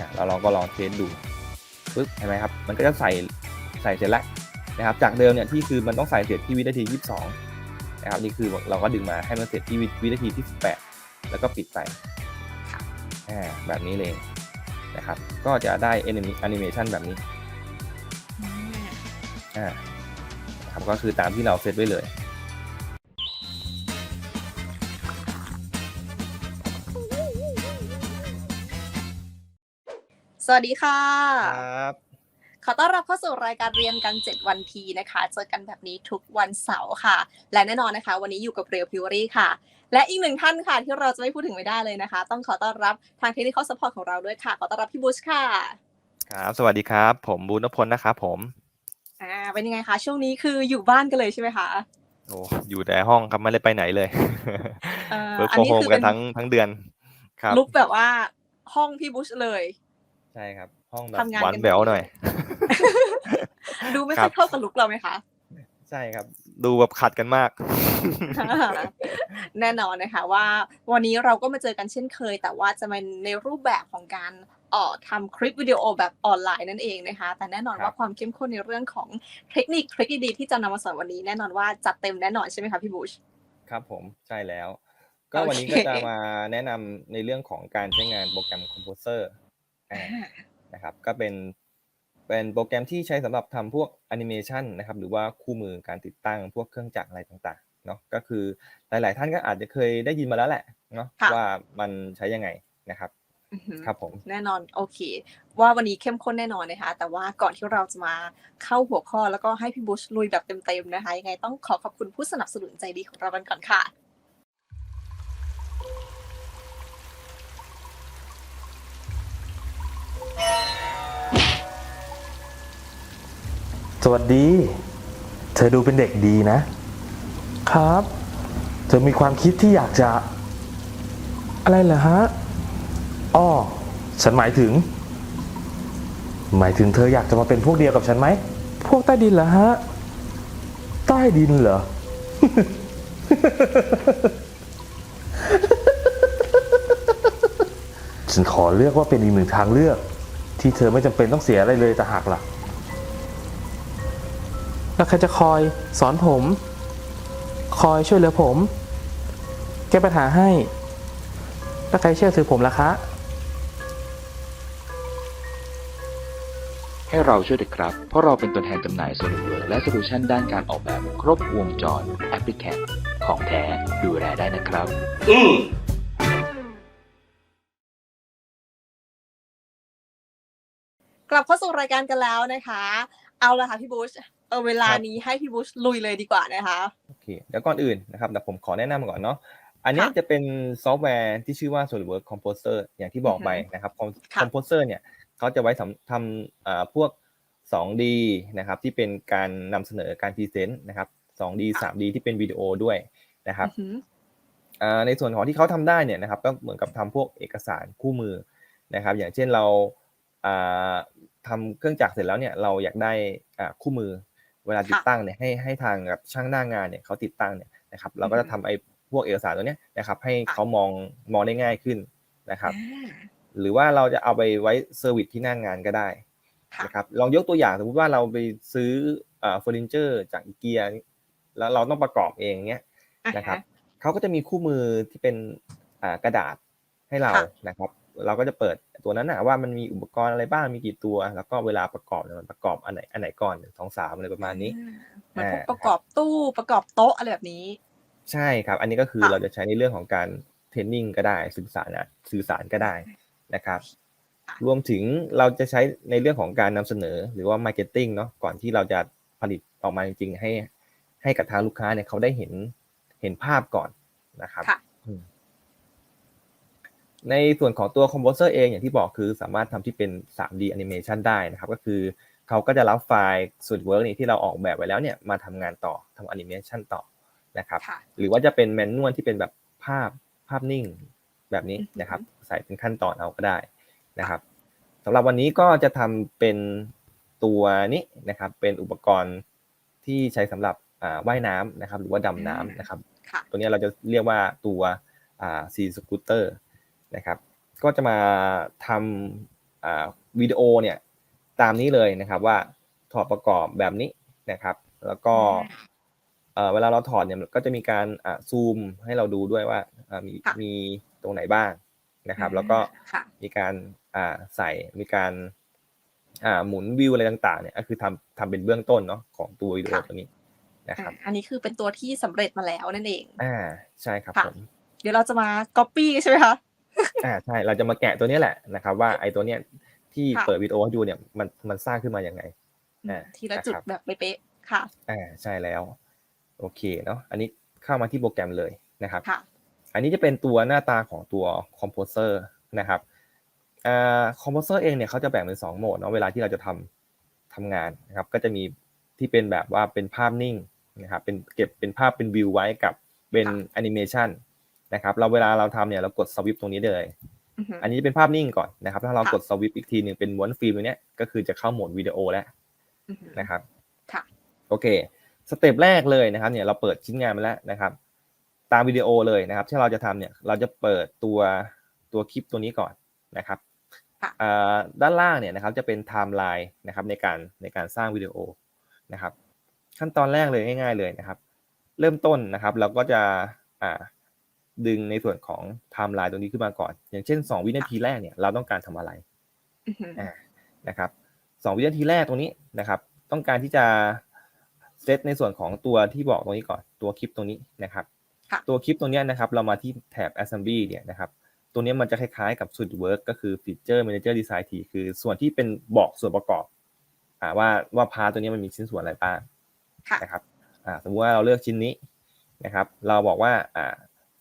อะเราลองก็ลองเทสดูปึ๊บเห็นไหมครับ มันก็จะใส่ใส่เสร็จแล้วนะครับ จากเดิมเนี่ยที่คือมันต้องใส่เสร็จที่วินาที 22 นะครับ นี่คือเราก็ดึงมาให้มันเสร็จที่วิวินาทีที่ 18 แล้วก็ปิดไปอ่าแบบนี้เลยนะครับ ก็จะได้แอนิเมชันแบบนี้อ่านะครับก็คือตามที่เราเซตไว้เลย สวัสดีค่ะครับขอต้อนรับเข้าสู่รายการเรียนกัน 7 วันทีนะคะ เจอกันแบบนี้ทุกวันเสาร์ค่ะ และแน่นอนนะคะ วันนี้อยู่กับเรียวพิวรี่ค่ะ และอีกหนึ่งท่านค่ะ ที่เราจะไม่พูดถึงไม่ได้เลยนะคะ ต้องขอต้อนรับทางเทคนิคอลสปอร์ตของเราด้วยค่ะ ขอต้อนรับพี่บุชค่ะ ครับสวัสดีครับ ผมบูนพลนะครับผมอ่าเป็นยังไงคะช่วงนี้คืออยู่บ้านกันเลยใช่ไหมคะโอ้อยู่แต่ห้องครับไม่ได้ไปไหนเลยเอ่อเวิร์กอันโฟนี้โฮมคือกัเป็นนทั้งทั้งเดือนครับลุกแบบว่าห้องพี่บุชเลยใช่ครับ ห้องแบบทำงานหวานกันแหววหน่อย ดูไม่ครัค่อบยเข้ากับลุกเราไหมคะ ใช่ครับ ดูแบบขัดกันมาก แน่นอนนะคะว่าวันนี้เราก็มาเจอกันเช่นเคย แต่ว่าจะเป็นในรูปแบบของการเอ่อทำคลิปวิดีโอแบบออนไลน์นั่นเองนะคะ แต่แน่นอนครับ ว่าความเข้มข้นในเรื่องของเทคนิคทริคดีๆที่จะนำมาสอนวันนี้ แน่นอนว่าจัดเต็มแน่นอนใช่ไหมคะพี่บูช ครับผมใช่แล้ว ก็โอเควันนี้ก็จะมาแนะนำในเรื่องของการใช้งานโปรแกรม Composer อ่า นะครับก็เป็นเป็นโปรแกรมที่ใช้สำหรับทำพวกแอนิเมชันนะครับหรือว่าคู่มือการติดตั้งพวกเครื่องจักรอะไรต่างๆเนาะก็คือหลาย ๆ ท่านก็อาจจะเคยได้ยินมาแล้วแหละเนาะค่ะว่ามันใช้ยังไงนะครับอือหือครับผมแน่นอนโอเค ว่าวันนี้เข้มข้นแน่นอนนะคะ แต่ว่าก่อนที่เราจะมาเข้าหัวข้อแล้วก็ให้พี่บุชลุยแบบเต็มๆนะคะยังไงต้องขอขอบคุณผู้สนับสนุนใจดีของเรากันก่อนค่ะ สวัสดี เธอดูเป็นเด็กดีนะ ครับ เธอมีความคิดที่อยากจะ อะไรเหรอฮะ อ้อ ฉันหมายถึง หมายถึงเธออยากจะมาเป็นพวกเดียวกับฉันไหม พวกใต้ดินเหรอฮะ ใต้ดินเหรอ ฉันขอเลือกว่าเป็นอีกหนึ่งทางเลือก ที่เธอไม่จำเป็นต้องเสียอะไรเลยแต่หากล่ะ แล้วใครจะคอยสอนผม คอยช่วยเหลือผม แก้ปัญหาให้ แล้วใครเชื่อถือผมล่ะคะ ให้เราช่วยเถอะครับ เพราะเราเป็นตัวแทนจำหน่ายโซลูเวอร์และโซลูชันด้านการออกแบบครบวงจรแอปพลิเคชของแท้ดูแลได้นะครับกลับเข้าสู่รายการกันแล้วนะคะ เอาละค่ะพี่บุช เออเวลานี้ให้พี่บุชลุยเลยดีกว่านะคะโอเคเดี๋ยวก่อนอื่นนะครับเดี๋ยวผมขอแนะนำก่อนเนาะอันเนี้ยค่ะจะเป็นซอฟต์แวร์ที่ชื่อว่า SolidWorks Composer อย่างที่บอกไปอือฮึนะครับ Com- ค่ะ Composer เนี่ยเขาจะไว้สำทำอ่าพวก 2D นะครับที่เป็นการนำเสนอการพรีเซนต์นะครับ 2D 3D ที่เป็นวิดีโอด้วยนะครับอือหืออ่าในส่วนของที่เขาทำได้เนี่ยนะครับก็เหมือนกับทำพวกเอกสารคู่มือนะครับ อย่างเช่นเราอ่าทำเครื่องจักรเสร็จแล้วเนี่ยเราอยากได้อ่าคู่มือ เวลาติดตั้งเนี่ยให้ให้ทางกับช่างหน้างานเนี่ยเขาติดตั้งเนี่ยนะครับเราก็จะทำไอ้พวกเอกสารตัวเนี้ยนะครับให้ค่ะเขามองมองได้ง่ายขึ้นนะครับอ่าหรือว่าเราจะเอาไปไว้เซอร์วิสที่หน้างานก็ได้ค่ะนะครับลองยกตัวอย่างสมมติว่าเราไปซื้ออ่าเฟอร์นิเจอร์จากอีเกียแล้วเราต้องประกอบเองเนี้ยนะครับเขาก็จะมีคู่มือที่เป็นอ่ากระดาษให้เราค่ะนะครับ เราก็จะเปิดตัวนั้นนะว่ามันมีอุปกรณ์อะไรบ้างมีกี่ตัว แล้วก็เวลาประกอบเนี่ยมันประกอบอันไหนอันไหนก่อนหนึ่งสองสามอะไรประมาณนี้เหมือนพวกอ่าประกอบตู้ประกอบโต๊ะอะไรแบบนี้ ใช่ครับ อันนี้ก็คือค่ะเราจะใช้ในเรื่องของการเทรนนิ่งก็ได้สื่อสารนะสื่อสารก็ได้นะครับค่ะรวมถึงเราจะใช้ในเรื่องของการนำเสนอหรือว่ามาร์เก็ตติ้งเนาะก่อนที่เราจะผลิตออกมาจริงๆ ให้ให้กับทางลูกค้าเนี่ยเขาได้เห็นเห็นภาพก่อนนะครับค่ะอืม ในส่วนของตัว Composer เองอย่างที่บอกคือสามารถทำที่เป็น 3D Animation ได้นะครับก็คือเขาก็จะรับไฟล์ SolidWorks นี่ที่เราออกแบบไว้แล้วเนี่ยมาทำงานต่อทำ Animation ต่อนะครับค่ะหรือว่าจะเป็นแมนนวลที่เป็นแบบภาพภาพนิ่งแบบนี้อือฮึนะครับใส่เป็นขั้นตอนเอาก็ได้นะครับสำหรับวันนี้ก็จะทำเป็นตัวนี้นะครับเป็นอุปกรณ์ที่ใช้สำหรับอ่าว่ายน้ำนะครับหรือว่าดำน้ำนะครับค่ะตัวนี้เราจะเรียกว่าตัวอ่าซีสกูตเตอร์ นะครับ ก็จะมาทำอ่าวิดีโอเนี่ยตามนี้เลยนะครับว่าถอดประกอบแบบนี้นะครับ แล้วก็เอ่อเวลาเราถอดเนี่ยก็จะมีการอ่าซูมให้เราดูด้วยว่าอ่ามีค่ะมีตรงไหนบ้างนะครับ แล้วก็ค่ะมีการอ่าใส่มีการอ่าหมุนวิวอะไรต่างๆเนี่ยก็คือทำทำเป็นเบื้องต้นเนาะของตัววิดีโอค่ะตัวนี้นะครับอะอันนี้คือเป็นตัวที่สำเร็จมาแล้วนั่นเอง อ่าใช่ครับค่ะผมเดี๋ยวเราจะมา copy ใช่ไหมคะ อ่าใช่เราจะมาแกะตัวนี้แหละนะครับ ว่าไอ้ตัวเนี้ยที่ค่ะเปิดวิดีโอให้ดูเนี่ยมันมันสร้างขึ้นมาอย่างไงอ่าทีละจุดนะครับแบบเป๊ะๆค่ะอ่าใช่แล้ว โอเคเนาะอันนี้เข้ามาที่โปรแกรมเลยนะครับค่ะอันนี้จะเป็นตัวหน้าตาของตัวคอมโพเซอร์นะครับอ่าคอมโพเซอร์เองเนี่ยเขาจะแบ่งเป็นสองโหมดเนาะเวลาที่เราจะทำทำงานนะครับ ก็จะมีที่เป็นแบบว่าเป็นภาพนิ่งนะครับเป็นเก็บเป็นภาพเป็นวิวไว้กับเป็นค่ะแอนิเมชัน นะครับเราเวลาเราทำเนี่ยเรากดสวิปตรงนี้เลยอือหืออันนี้จะเป็นภาพนิ่งก่อนนะครับ ถ้าเราค่ะกดสวิปอีกทีหนึ่งเป็นม้วนฟิล์มตรงเนี้ยก็คือจะเข้าโหมดวิดีโอแล้วอือหือนะครับค่ะโอเคสเต็ปแรกเลยนะครับ เนี่ยเราเปิดชิ้นงานมาแล้วนะครับ ตามวิดีโอเลยนะครับ ที่เราจะทำเนี่ย เราจะเปิดตัวตัวคลิปตัวนี้ก่อนนะครับค่ะอ่าด้านล่างเนี่ยนะครับจะเป็นไทม์ไลน์นะครับในการในการสร้างวิดีโอนะครับ ขั้นตอนแรกเลยง่าย ๆเลยนะครับ เริ่มต้นนะครับ เราก็จะอ่า ดึงในส่วนของไทม์ไลน์ตรงนี้ขึ้นมาก่อน อย่างเช่น 2 วินาทีแรกเนี่ยเราต้องการทำอะไรอือหืออ่านะครับสองวินาทีแรกตรงนี้นะครับ ต้องการที่จะเซตในส่วนของตัวที่บอกตรงนี้ก่อนตัวคลิปตรงนี้นะครับค่ะตัวคลิปตรงเนี้ยนะครับ เรามาที่แถบ assembly เนี่ยนะครับตัวเนี้ยมันจะคล้ายๆกับ SolidWorks ก็คือ Feature Manager Design T คือส่วนที่เป็นบอกส่วนประกอบอ่าว่าว่าพาร์ทตัวเนี้ยมันมีชิ้นส่วนอะไรบ้างค่ะนะครับอ่าสมมติว่าเราเลือกชิ้นนี้นะครับ เราบอกว่าอ่า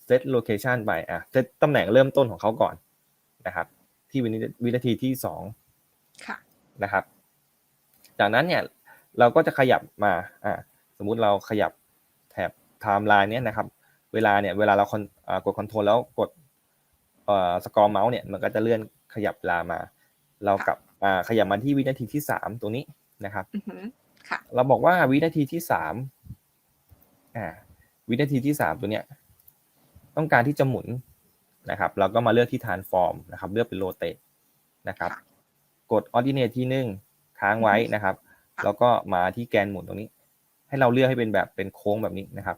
set location ไปอ่า set ตำแหน่งเริ่มต้นของเขาก่อนนะครับ ที่วินาวินาทีที่สองค่ะนะครับ จากนั้นเนี่ยเราก็จะขยับมาอ่าสมมุติเราขยับแถบไทม์ไลน์เนี่ยนะครับ เวลาเนี่ยเวลาเราคอนอ่ากดคอนโทรลแล้วกดเอ่อสกอร์เมาส์เนี่ยมันก็จะเลื่อนขยับเวลามา เรากลับอ่าขยับมาที่วินาทีที่สามตรงนี้นะครับอือหือค่ะเราบอกว่าวินาทีที่สามอ่าวินาทีที่สามตัวเนี้ย ต้องการที่จะหมุนนะครับ เราก็มาเลือกที่ transform นะครับ เลือกเป็น rotate นะครับค่ะกด ordinate ที่หนึ่งค้างไว้นะครับค่ะแล้วก็มาที่แกนหมุนตรงนี้ ให้เราเลือกให้เป็นแบบเป็นโค้งแบบนี้นะครับ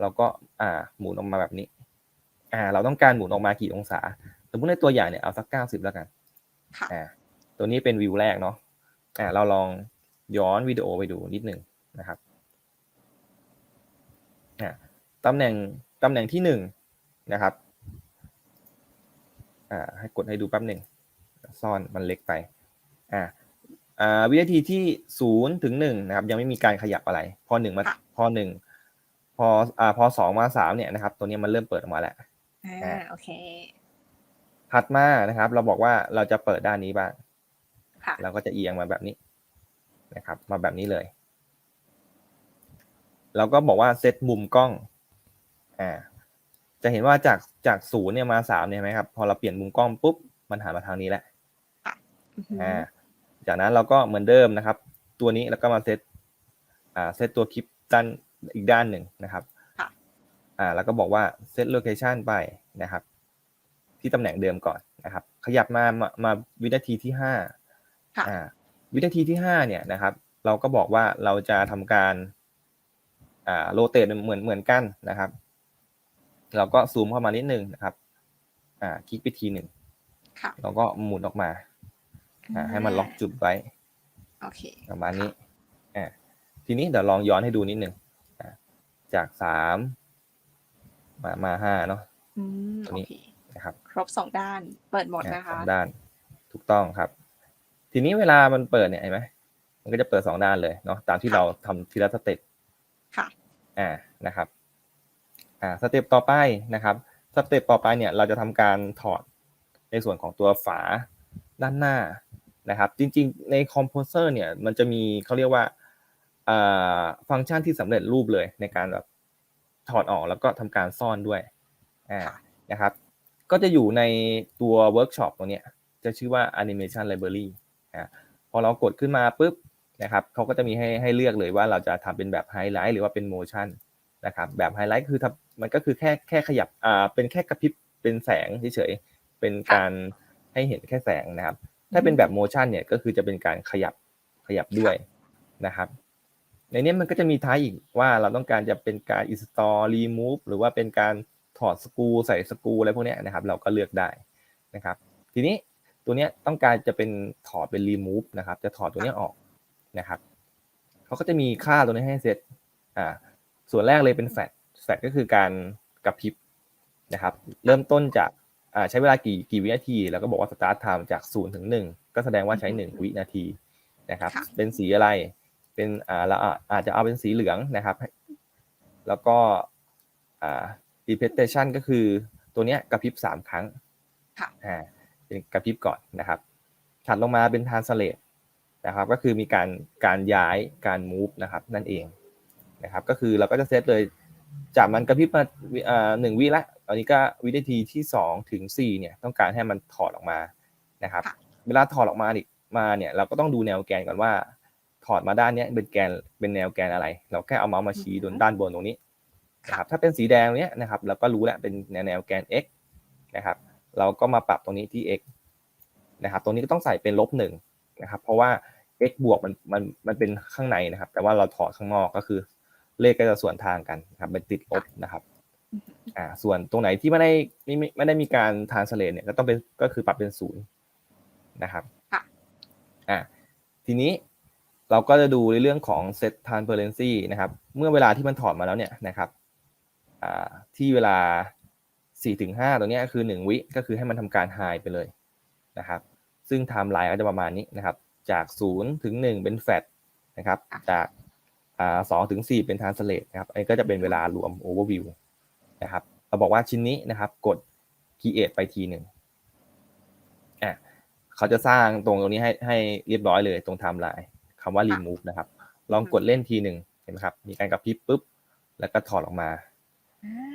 เราก็อ่าหมุนออกมาแบบนี้อ่าเราต้องการหมุนออกมากี่องศา สมมติในตัวอย่างเนี่ยเอาสักเก้าสิบแล้วกันค่ะอ่าตัวนี้เป็นวิวแรกเนาะอ่าเราลองย้อนวิดีโอไปดูนิดหนึ่งนะครับอ่าตำแหน่ง ตำแหน่งที่หนึ่งนะครับอ่าให้กดให้ดูแป๊บหนึ่งซ่อนมันเล็กไปอ่าอ่าวินาทีที่ศูนย์ถึงหนึ่งนะครับ ยังไม่มีการขยับอะไร พอหนึ่งมาค่ะพอหนึ่งพออ่าพอสองมาสามเนี่ยนะครับ ตัวนี้มันเริ่มเปิดออกมาแล้วอ่าโอเคถัดมานะครับ เราบอกว่าเราจะเปิดด้านนี้บ้างค่ะเราก็จะเอียงมาแบบนี้นะครับ มาแบบนี้เลย เราก็บอกว่าเซตมุมกล้อง อ่าจะเห็นว่าจากจากศูนย์เนี่ยมาสามเนี่ยเห็นไหมครับพอเราเปลี่ยนมุมกล้องปุ๊บมันหันมาทางนี้แหละอือหืออ่าจากนั้นเราก็เหมือนเดิมนะครับ ตัวนี้แล้วก็มาเซตอ่าเซตตัวคลิปด้านอีกด้านหนึ่งนะครับค่ะอ่าแล้วก็บอกว่าเซตโลเคชันไปนะครับ ที่ตำแหน่งเดิมก่อนนะครับ ขยับมามามาวินาทีที่ห้าค่ะอ่าวินาทีที่ห้าเนี่ยนะครับ เราก็บอกว่าเราจะทำการอ่าโรเตทเหมือนเหมือนกันนะครับ เราก็ซูมเข้ามานิดนึงนะครับ อ่า คลิกไปทีหนึ่งค่ะเราก็หมุนออกมา อ่า ให้มันล็อกจุดไว้โอเคประมาณนี้อ่าทีนี้เดี๋ยวลองย้อนให้ดูนิดนึงอ่าจากสามมามาห้าเนาะอืมตัวโอนี้เคนะครับ ครบสองด้าน เปิดหมดอ่านะคะสองด้าน ถูกต้องครับ ทีนี้เวลามันเปิดเนี่ยเห็นไหมมันก็จะเปิดสองด้านเลยเนาะตามที่ค่ะเราทำทีละสเต็ปค่ะ อ่านะครับ อ่าสเต็ปต่อไปนะครับสเต็ปต่อไปเนี่ยเราจะทำการถอดในส่วนของตัวฝาด้านหน้านะครับ จริงๆ ในคอมโพเซอร์เนี่ยมันจะมีเขาเรียกว่าอ่าฟังก์ชันที่สำเร็จรูปเลยในการแบบถอดออกแล้วก็ทำการซ่อนด้วยอ่าค่ะนะครับ ก็จะอยู่ในตัวเวิร์กช็อปตัวเนี้ยจะชื่อว่า Animation Library อ่าพอเรากดขึ้นมาปุ๊บนะครับเขาก็จะมีให้ให้เลือกเลยว่าเราจะทำเป็นแบบไฮไลท์หรือว่าเป็นโมชั่น นะครับแบบไฮไลท์คือทำมันก็คือแค่แค่ขยับอ่าเป็นแค่กระพริบเป็นแสงเฉยๆเป็นการให้เห็นแค่แสงนะครับ ถ้าเป็นแบบ motion เนี่ยก็คือจะเป็นการขยับขยับด้วยนะครับในนี้มันก็จะมีท้ายอีกว่าเราต้องการจะเป็นการ install remove หรือว่าเป็นการถอดสกรูใส่สกรูอะไรพวกเนี้ยนะครับ เราก็เลือกได้นะครับ ทีนี้ตัวเนี้ยต้องการจะเป็นถอดเป็น remove นะครับ จะถอดตัวเนี้ยออกนะครับเขาก็จะมีค่าตัวนี้ให้เซตอ่า ส่วนแรกเลยเป็นแฟลชแฟลชก็คือการกระพริบนะครับ เริ่มต้นจากอ่าใช้เวลากี่กี่วินาที แล้วก็บอกว่า start time จาก0ถึง1ก็แสดงว่าใช้1วินาทีนะครับค่ะเป็นสีอะไร เป็นอ่าเราอาอาจจะเอาเป็นสีเหลืองนะครับ แล้วก็อ่า repetition ก็คือตัวเนี้ยกระพริบสามครั้งค่ะอ่าเป็นกระพริบก่อนนะครับ ถัดลงมาเป็น translate นะครับ ก็คือมีการการย้ายการ move นะครับ นั่นเอง นะครับก็คือเราก็จะเซตเลยจากมันกระพริบมาวิอ่าหนึ่งวิละตอนนี้ก็วินาทีที่สองถึงสี่เนี่ยต้องการให้มันถอดออกมานะครับค่ะเวลาถอดออกมาดิมาเนี่ยเราก็ต้องดูแนวแกนก่อนว่า ถอดมาด้านเนี้ยเป็นแกนเป็นแนวแกนอะไร เราแค่เอาเมาส์มาชี้อือฮึบนด้านบนตรงนี้นะครับถ้าเป็นสีแดงเนี้ยนะครับเราก็รู้แล้วเป็นแนวแนวแกน x นะครับเราก็มาปรับตรงนี้ที่ x นะครับตรงนี้ก็ต้องใส่เป็นลบหนึ่งนะครับเพราะว่า x บวกมันมันมันเป็นข้างในนะครับ แต่ว่าเราถอดข้างนอกก็คือ เลขก็จะส่วนทางกันนะครับเป็นติดลบนะครับอ่าส่วนตรงไหนที่ไม่ได้ไม่ไม่ไม่ได้มีการทานสเลเนี่ยก็ต้องเป็นก็คือปรับเป็นศูนย์นะครับค่ะอ่าทีนี้เราก็จะดูในเรื่องของ set transparency นะครับ เมื่อเวลาที่มันถอดมาแล้วเนี่ยนะครับอ่าที่เวลา4-5ตัวเนี้ยคือ1วิก็คือให้มันทำการ high ไปเลยนะครับ ซึ่งไทม์ไลน์ก็จะประมาณนี้นะครับ จาก0ถึง1เป็น fat นะครับค่ะจาก อ่า2ถึง4เป็น translate นะครับ อันนี้ก็จะเป็นเวลารวม overview นะครับ เราบอกว่าชิ้นนี้นะครับ กด create ไปทีหนึ่งอะเขาจะสร้างตรงตรงนี้ให้ให้เรียบร้อยเลยตรงไทม์ไลน์คำว่า remove นะครับ ลองกดเล่นทีหนึ่งเห็นไหมครับ มีการกระพริบปุ๊บ แล้วก็ถอดออกมา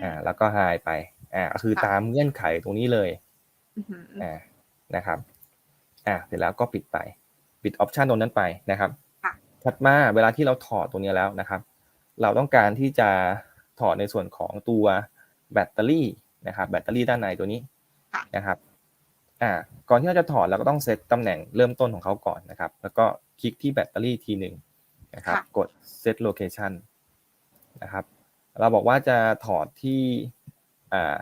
อ่า แล้วก็หายไป อ่าก็คือค่ะตามเงื่อนไขตรงนี้เลยอือหืออ่า นะครับ อ่า เสร็จแล้วก็ปิดไป ปิดออปชันตรงนั้นไปนะครับค่ะ ถัดมาเวลาที่เราถอดตรงนี้แล้วนะครับ เราต้องการที่จะถอดในส่วนของตัวแบตเตอรี่นะครับ แบตเตอรี่ด้านในตัวนี้ค่ะนะครับอ่าก่อนที่เราจะถอดเราก็ต้องเซตตำแหน่งเริ่มต้นของเขาก่อนนะครับ แล้วก็คลิกที่แบตเตอรี่ทีหนึ่งนะครับ กด set location นะครับ เราบอกว่าจะถอดที่อ่า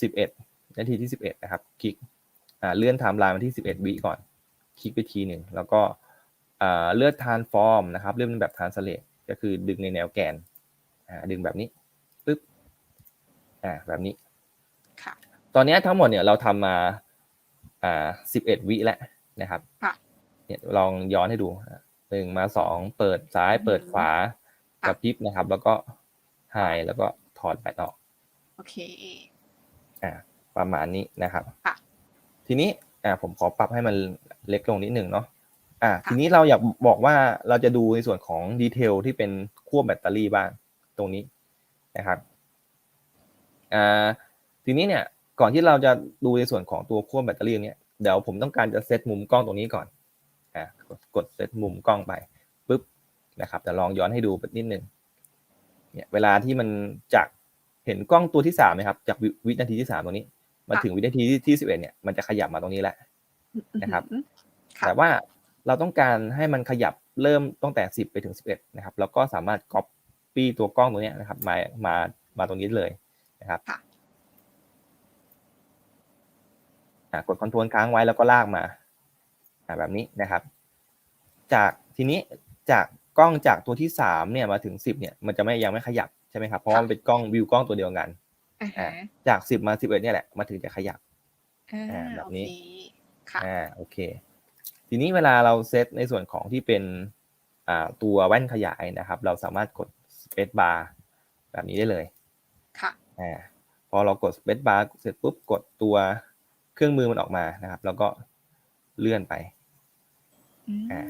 11 นาทีที่ 11 นะครับ คลิกอ่าเลื่อนไทม์ไลน์มาที่ 11 วิก่อน คลิกไปทีหนึ่งแล้วก็ อ่าเลือก transform นะครับเลื่อนเป็นแบบ translate ก็คือดึงในแนวแกนอ่าดึงแบบนี้ปึ๊บอ่าแบบนี้ค่ะตอนนี้ทั้งหมดเนี่ยเราทำมาอ่า11วิแล้วนะครับค่ะเนี่ยลองย้อนให้ดูหนึ่งมาสองเปิดซ้ายเปิดขวาค่ะกระพริบนะครับ แล้วก็หายแล้วก็ถอดแบตออกโอเคอ่าประมาณนี้นะครับค่ะทีนี้อ่าผมขอปรับให้มันเล็กลงนิดหนึ่งเนาะ อ่าค่ะทีนี้เราอยากบอกว่าเราจะดูในส่วนของดีเทลที่เป็นขั้วแบตเตอรี่บ้างตรงนี้นะครับอ่าทีนี้เนี่ยก่อนที่เราจะดูในส่วนของตัวขั้วแบตเตอรี่เนี่ยเดี๋ยวผมต้องการจะเซตมุมกล้องตรงนี้ก่อนอ่ากดกดเซตมุมกล้องไปปุ๊บนะครับแต่ลองย้อนให้ดูนิดนึงเนี่ยเวลาที่มันจากเห็นกล้องตัวที่สามไหมครับ จากวิวินาทีที่สามตรงนี้ มาค่ะถึงวินาทีที่ที่สิบเอ็ดเนี่ยมันจะขยับมาตรงนี้แหละนะครับอือหือค่ะแต่ว่า เราต้องการให้มันขยับเริ่มตั้งแต่สิบไปถึงสิบเอ็ดนะครับ แล้วก็สามารถ copy ตัวกล้องตัวเนี้ยนะครับ มา มา มาตรงนี้เลยนะครับค่ะอ่ากดคอนโทรลค้างไว้แล้วก็ลากมาอ่าแบบนี้นะครับ จากทีนี้จากกล้องจากตัวที่สามเนี่ยมาถึงสิบเนี่ย มันจะไม่ยังไม่ขยับใช่ไหมครับเพราะว่ามันเป็นกล้องวิวกล้องตัวเดียวกันอ่าอ่าฮะจากสิบมาสิบเอ็ดเนี่ยแหละมาถึงจะขยับอ่าอ่าแบบนี้โอเคค่ะอ่าโอเค ทีนี้เวลาเราเซตในส่วนของที่เป็นอ่าตัวแว่นขยายนะครับ เราสามารถกด space bar แบบนี้ได้เลย ค่ะอ่าพอเรากด space bar เสร็จปุ๊บกดตัวเครื่องมือมันออกมานะครับ แล้วก็เลื่อนไปอืมอ่า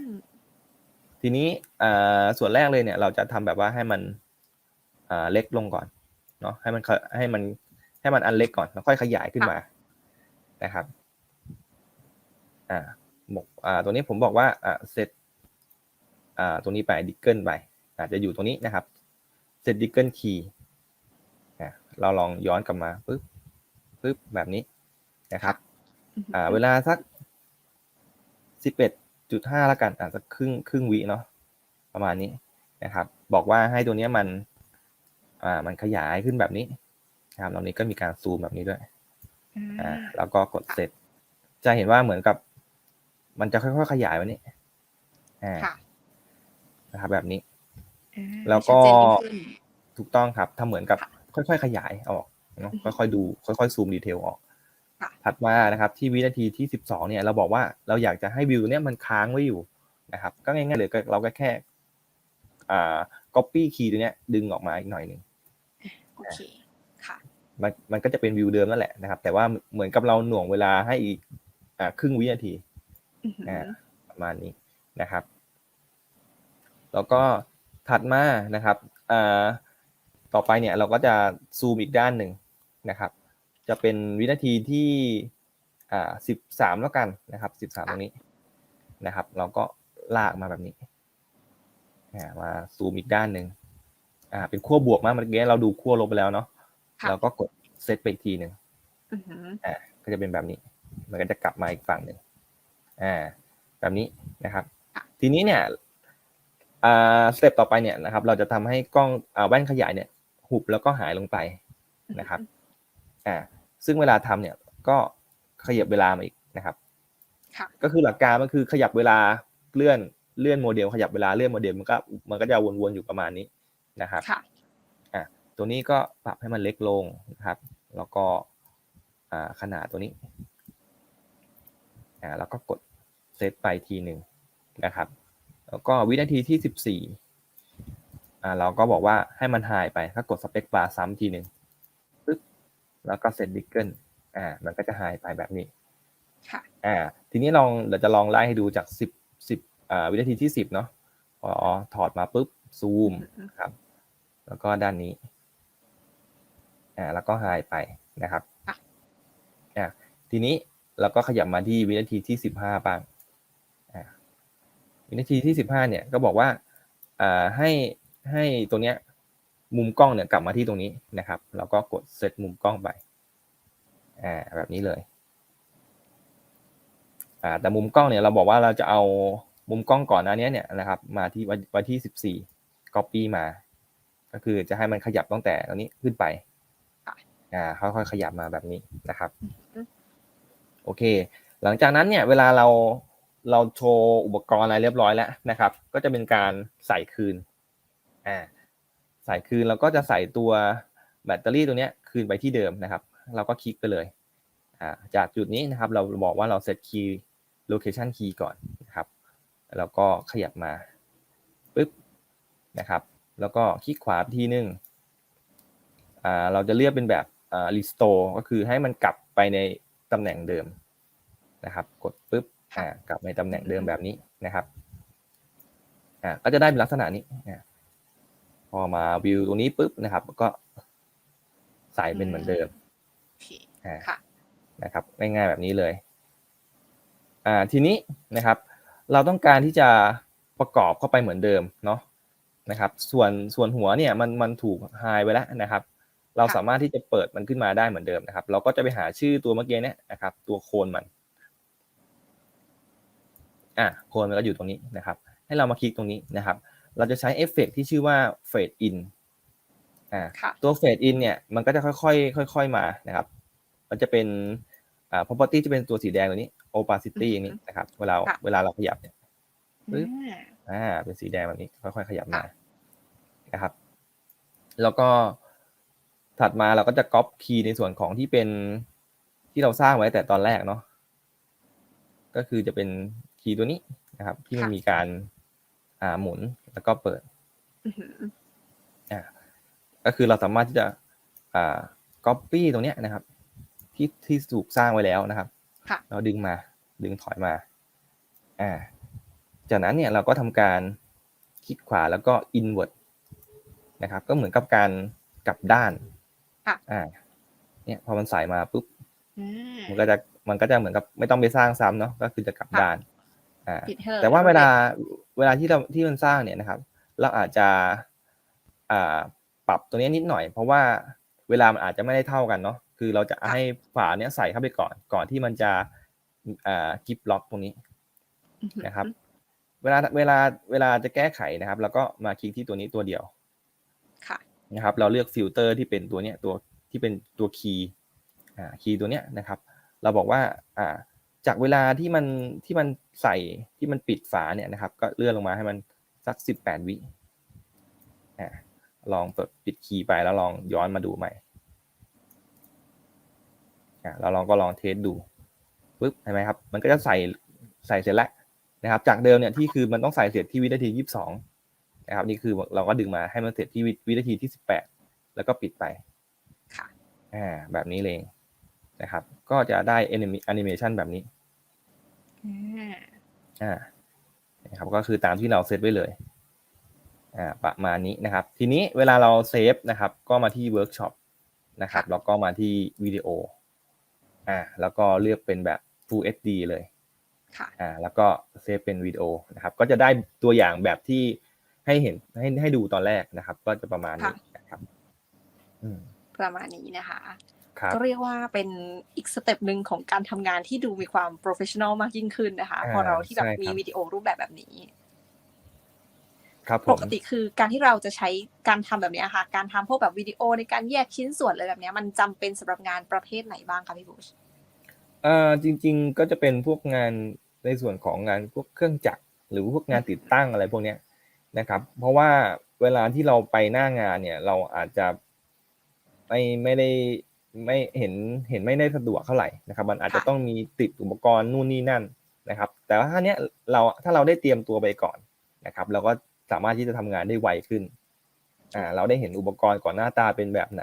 ทีนี้อ่าส่วนแรกเลยเนี่ย เราจะทำแบบว่าให้มันอ่าเล็กลงก่อนเนาะให้มันขให้มันให้มันอันเล็กก่อนแล้วค่อยขยายขึ้นมานะครับ อ่า บอกอ่าตัวนี้ผมบอกว่าอ่าเซตอ่าตรงนี้ไปดิกเกิลไปอาจจะอยู่ตรงนี้นะครับเซตดิกเกิลคีย์อ่าเราลองย้อนกลับมาปึ๊บปึ๊บแบบนี้นะครับอ่าเวลาสักสิบเอ็ดจุดห้าละกันอาจจะครึ่งครึ่งวิเนาะประมาณนี้นะครับ บอกว่าให้ตัวเนี้ยมันอ่ามันขยายขึ้นแบบนี้นะครับตรงนี้ก็มีการซูมแบบนี้ด้วยอ่าแล้วก็กดเสร็จ จะเห็นว่าเหมือนกับ มันจะค่อยๆขยายวันนี้อ่าค่ะนะครับแบบนี้อ่าแล้วก็ชัดเจนยิ่งขึ้นถูกต้องครับทำเหมือนกับค่ะค่อยๆขยายออกเนาะอือฮึค่อยๆดู ค่อยๆซูมดีเทลออกค่ะถัดมานะครับที่วินาทีที่สิบสองเนี่ย เราบอกว่าเราอยากจะให้วิวเนี่ยมันค้างไว้อยู่นะครับ ก็ง่ายๆเลยก็เราก็แค่อ่า copy key ตัวเนี้ยดึงออกมาอีกหน่อยหนึ่งโอเคค่ะมันมันก็จะเป็นวิวเดิมนั่นแหละนะครับ แต่ว่าเหมือนกับเราหน่วงเวลาให้อีกอ่าครึ่งวินาที อือหืออ่าประมาณนี้นะครับ แล้วก็ถัดมานะครับอ่าต่อไปเนี่ยเราก็จะซูมอีกด้านหนึ่งนะครับ จะเป็นวินาทีที่อ่าสิบสามแล้วกันนะครับสิบสามตรงนี้นะครับ เราก็ลากมาแบบนี้อ่ามาซูมอีกด้านหนึ่งอ่า เป็นขั้วบวกมากเมื่อกี้เราดูขั้วลบไปแล้วเนาะค่ะเราก็กดเซตไปอีกทีหนึ่งอือหืออ่าก็จะเป็นแบบนี้ มันก็จะกลับมาอีกฝั่งหนึ่ง อ่าแบบนี้นะครับค่ะทีนี้เนี่ยอ่าสเต็ปต่อไปเนี่ยนะครับ เราจะทำให้กล้องอ่าแว่นขยายเนี่ย หุบแล้วก็หายลงไปนะครับอ่าซึ่งเวลาทำเนี่ยก็ขยับเวลามาอีกนะครับค่ะก็คือหลักการมันคือขยับเวลาเลื่อนเลื่อนโมเดล ขยับเวลาเลื่อนโมเดลมันก็มันก็จะวนๆอยู่ประมาณนี้นะครับค่ะอะตัวนี้ก็ปรับให้มันเล็กลงนะครับ แล้วก็อ่าขนาดตัวนี้อ่าแล้วก็กด เซตไปทีหนึ่งนะครับ แล้วก็วินาทีที่สิบสี่อ่าเราก็บอกว่าให้มันหายไปก็กดสเปคบาร์ซ้ำทีหนึ่งปึ๊บแล้วก็เซตดิกเกิลอ่ามันก็จะหายไปแบบนี้ค่ะอ่าทีนี้ลองเราจะลองไล่ให้ดูจากสิบสิบอ่าวินาทีที่สิบเนาะพอถอดมาปุ๊บซูมอือฮึครับ แล้วก็ด้านนี้อ่าแล้วก็หายไปนะครับค่ะอ่าทีนี้เราก็ขยับมาที่วินาทีที่สิบห้าบ้างอ่า วินาทีที่สิบห้าเนี่ยก็บอกว่าอ่าให้ให้ตัวเนี้ยมุมกล้องเนี่ยกลับมาที่ตรงนี้นะครับแล้วก็กดเซตมุมกล้องไปอ่าแบบนี้เลยอ่าแต่มุมกล้องเนี่ยเราบอกว่าเราจะเอามุมกล้องก่อนหน้านี้เนี่ยนะครับมาที่วันวันที่สิบสี่ copy มา ก็คือจะให้มันขยับตั้งแต่ตรงนี้ขึ้นไปค่ะอ่าค่อยๆขยับมาแบบนี้นะครับอืมโอเค หลังจากนั้นเนี่ยเวลาเรา เราโชว์อุปกรณ์อะไรเรียบร้อยแล้วนะครับ ก็จะเป็นการใส่คืนอ่าใส่คืนเราก็จะใส่ตัวแบตเตอรี่ตัวนี้คืนไปที่เดิมนะครับ เราก็คลิกไปเลยอ่าจากจุดนี้นะครับ เราบอกว่าเราเซตคีย์ location key ก่อนนะครับแล้วก็ขยับมาปึ๊บนะครับ แล้วก็คลิกขวาทีนึงอ่าเราจะเลือกเป็นแบบอ่า restore ก็คือให้มันกลับไปในตำแหน่งเดิมนะครับ กดปึ๊บ อ่ากลับในตำแหน่งเดิมแบบนี้นะครับอ่าก็จะได้เป็นลักษณะนี้อ่าพอมาวิวตรงนี้ปุ๊บนะครับ ก็ใส่เป็นเหมือนเดิมโอเคอ่าค่ะนะครับง่ายๆแบบนี้เลยอ่าทีนี้นะครับ เราต้องการที่จะประกอบเข้าไปเหมือนเดิมเนาะนะครับ ส่วนส่วนหัวเนี่ยมันมันถูกไฮไปแล้วนะครับ เราค่ะสามารถที่จะเปิดมันขึ้นมาได้เหมือนเดิมนะครับ เราก็จะไปหาชื่อตัวเมื่อกี้เนี่ยนะครับ ตัวโคนมัน อะโคนมันก็อยู่ตรงนี้นะครับ ให้เรามาคลิกตรงนี้นะครับ เราจะใช้เอฟเฟกต์ที่ชื่อว่า fade in อ่าค่ะตัว fade in เนี่ยมันก็จะค่อยๆค่อย ๆมานะครับ มันจะเป็นอ่า property จะเป็นตัวสีแดงตัวนี้ opacity อย่างนี้นะครับ เวลาค่ะเวลาเราขยับเนี่ยปึ๊บอ่าอ่า เป็นสีแดงแบบนี้ ค่อยๆขยับมาค่ะนะครับ แล้วก็ถัดมาเราก็จะก๊อปคีย์ในส่วนของที่เป็นที่เราสร้างไว้แต่ตอนแรกเนาะก็คือจะเป็น คีย์ตัวนี้นะครับ ที่มันค่ะมีการอ่าหมุนแล้วก็เปิดอือหืออ่าก็คือเราสามารถที่จะอ่า copy ตรงเนี้ยนะครับ ที่ที่ถูกสร้างไว้แล้วนะครับค่ะเราดึงมาดึงถอยมา อ่า จากนั้นเนี่ยเราก็ทำการคลิกขวาแล้วก็ invert นะครับ ก็เหมือนกับการกลับด้านค่ะอ่า เนี่ย พอมันใส่มาปุ๊บอ่ามันก็จะมันก็จะเหมือนกับไม่ต้องไปสร้างซ้ำเนาะก็คือจะกลับค่ะด้าน อ่าปิดให้เลยแต่ว่าเวลาเวลาที่เราที่มันสร้างเนี่ยนะครับ เราอาจจะอ่าปรับตัวนี้นิดหน่อย เพราะว่าเวลามันอาจจะไม่ได้เท่ากันเนาะคือเราจะให้ฝาเนี้ยใส่เข้าไปก่อนก่อนที่มันจะอ่ากิฟล็อกตรงนี้นะครับ เวลาเวลาเวลาจะแก้ไขนะครับ เราก็มาคลิกที่ตัวนี้ตัวเดียวค่ะนะครับ เราเลือกฟิลเตอร์ที่เป็นตัวเนี้ยตัวที่เป็นตัวคีย์อ่าคีย์ตัวเนี้ยนะครับ เราบอกว่าอ่า จากเวลาที่มันที่มันใส่ที่มันปิดฝาเนี่ยนะครับ ก็เลื่อนลงมาให้มันสักสิบแปดวิอ่าลองเปิดปิดคีย์ไปแล้วลองย้อนมาดูใหม่อ่าเราลองก็ลองเทสดูปึ๊บเห็นไหมครับ มันก็จะใส่ใส่เสร็จแล้วนะครับ จากเดิมเนี่ยที่คือมันต้องใส่เสร็จที่วินาทียี่สิบสองนะครับ นี่คือเราก็ดึงมาให้มันเสร็จที่วิวินาทีที่สิบแปดแล้วก็ปิดไป ค่ะ อ่า แบบนี้เลย นะครับ ก็จะได้แอนิเมชันแบบนี้อ่าอ่านะครับก็คือตามที่เราเซตไว้เลยอ่าประมาณนี้นะครับ ทีนี้เวลาเราเซฟนะครับ ก็มาที่เวิร์กช็อปนะครับ แล้วก็มาที่วิดีโออ่าแล้วก็เลือกเป็นแบบ Full HD เลยค่ะอ่าแล้วก็เซฟเป็นวิดีโอนะครับ ก็จะได้ตัวอย่างแบบที่ให้เห็นให้ให้ดูตอนแรกนะครับ ก็จะประมาณนี้นะครับอืมประมาณนี้นะคะ ครับ ก็เรียกว่าเป็นอีกสเต็ปหนึ่งของการทำงานที่ดูมีความโปรเฟชชั่นอลมากยิ่งขึ้นนะคะอ่าพอเราที่แบบใช่ครับมีวิดีโอรูปแบบแบบนี้ครับผปมกติคือการที่เราจะใช้การทำแบบเนี้ยค่ะ การทำพวกแบบวิดีโอในการแยกชิ้นส่วนอะไรแบบเนี้ยมันจำเป็นสำหรับงานประเภทไหนบ้างคะพี่บุชเอ่อจริง ๆ ก็จะเป็นพวกงานในส่วนของงานพวกเครื่องจักรหรือพวกงานติดตั้งอะไรพวกเนี้ยนะครับ เพราะว่าเวลาที่เราไปหน้างานเนี่ย เราอาจจะไม่ไม่ได้ ไม่เห็นเห็นไม่ได้สะดวกเท่าไหร่นะครับ มันอาจจะต้องมีติดอุปกรณ์นู่นนี่นั่นนะครับ แต่ว่าถ้าเนี้ยเราถ้าเราได้เตรียมตัวไปก่อนนะครับ เราก็สามารถที่จะทำงานได้ไวขึ้นอ่าเราได้เห็นอุปกรณ์ก่อนหน้าตาเป็นแบบไหน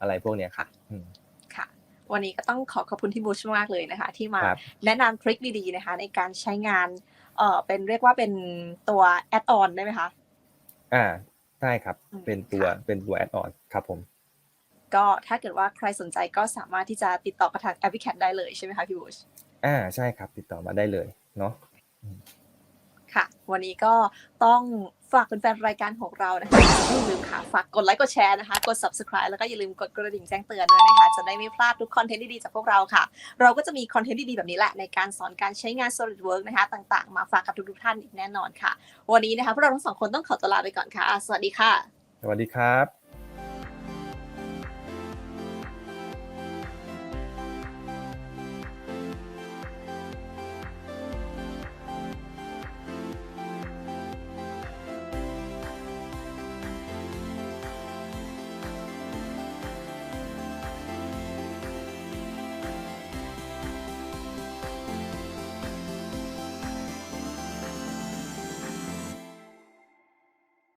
อะไรพวกเนี้ยครับอืมค่ะ วันนี้ก็ต้องขอขอบคุณพี่บุชมากเลยนะคะ ที่มาครับแนะนำทริคดีๆนะคะ ในการใช้งานเอ่อเป็นเรียกว่าเป็นตัวแอดออนได้ไหมคะอ่าใช่ครับอืมเป็นตัวค่ะเป็นตัวแอดออนครับผม ก็ถ้าเกิดว่าใครสนใจก็สามารถที่จะติดต่อกับทางแอปพลิเคชันได้เลยใช่ไหมคะพี่บุชอ่าใช่ครับ ติดต่อมาได้เลยเนาะค่ะ วันนี้ก็ต้องฝากแฟนๆรายการของเรานะคะอย่าลืมค่ะฝากกดไลค์กดแชร์นะคะ กด subscribe แล้วก็อย่าลืมกดกระดิ่งแจ้งเตือนด้วยนะคะ จะได้ไม่พลาดทุกคอนเทนต์ดีๆจากพวกเราค่ะ เราก็จะมีคอนเทนต์ดีๆแบบนี้แหละ ในการสอนการใช้งาน SolidWorks นะคะ ต่างๆ มาฝากกับทุกๆท่านอีกแน่นอนค่ะ วันนี้นะคะพวกเราทั้งสองคนต้องขอตัวลาไปก่อนค่ะ สวัสดีค่ะ สวัสดีครับ